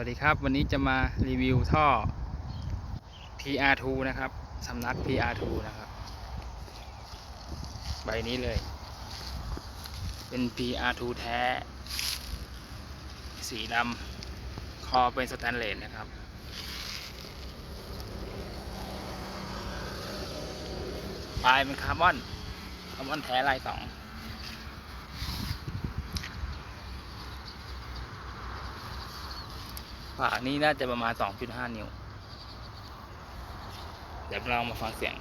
วัสดีครับ วันนี้จะมารีวิวท่อ PR2 นะครับสำนัก PR2 นะครับ ใบนี้เลย เป็น PR2 แท้ สีดำคอเป็นสแตนเลสนะครับ ปลายเป็นคาร์บอน คาร์บอนแท้ลายสอง ฝานี้น่าจะประมาณ 2.5 นิ้ว เดี๋ยวเรามาฟังเสียง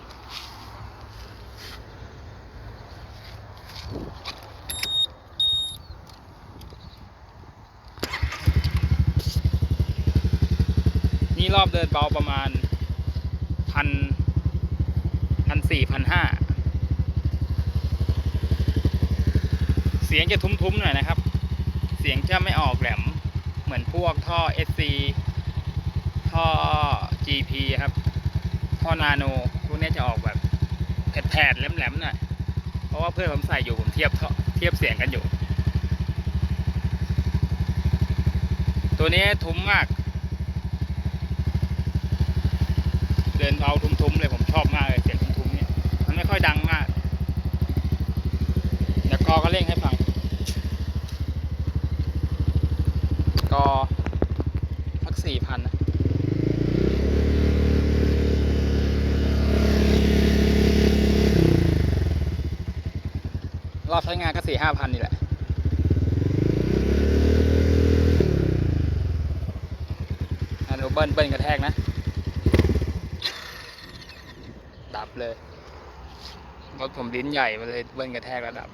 นี่รอบเดินเบาประมาณพันพันสี่พันห้าเสียงจะทุ้มๆหน่อยนะครับ เสียงจะไม่ออกแหลม วกท่อ SC ท่อ GP ครับ ท่อนาโนพวกนี้จะออกแบบแผดๆแหลมๆหน่อยเพราะว่าเพื่อนผมใส่อยู่ผมเทียบเทียบเสียงกันอยู่ ตัวนี้ทุ้มมาก เดินเบาทุ้มๆเลยผมชอบมากเลยเสียงทุ้มๆเนี่ยมันไม่ค่อยดังมากเดี๋ยวกอก็เร่งให้ฟัง ก็สักสี่พันนะ รอบใช้งานก็สี่ห้าพันนี่แหละ อันนี้เบิ้ลเบิ้ลกระแทกนะ ดับเลย รถผมลิ้นใหญ่มาเลยเบิ้ลกระแทกแล้วดับ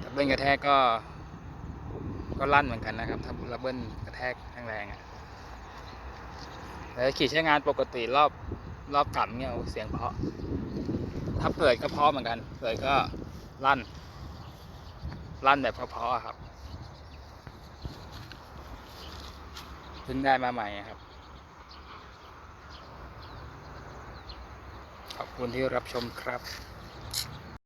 แต่เบิ้ลกระแทกก็ ก็ลั่นเหมือนกันนะครับ ถ้าระเบิ้ลกระแทกแรงๆอะแล้วขี่ใช้งานปกติรอบรอบต่ำเนี่ยเสียงเพราะ ถ้าเปิดก็เพราะเหมือนกัน เปิดก็ ลั่น ลั่นแบบเพาะๆอะครับเพิ่งได้มาใหม่ครับ ขอบคุณที่รับชมครับ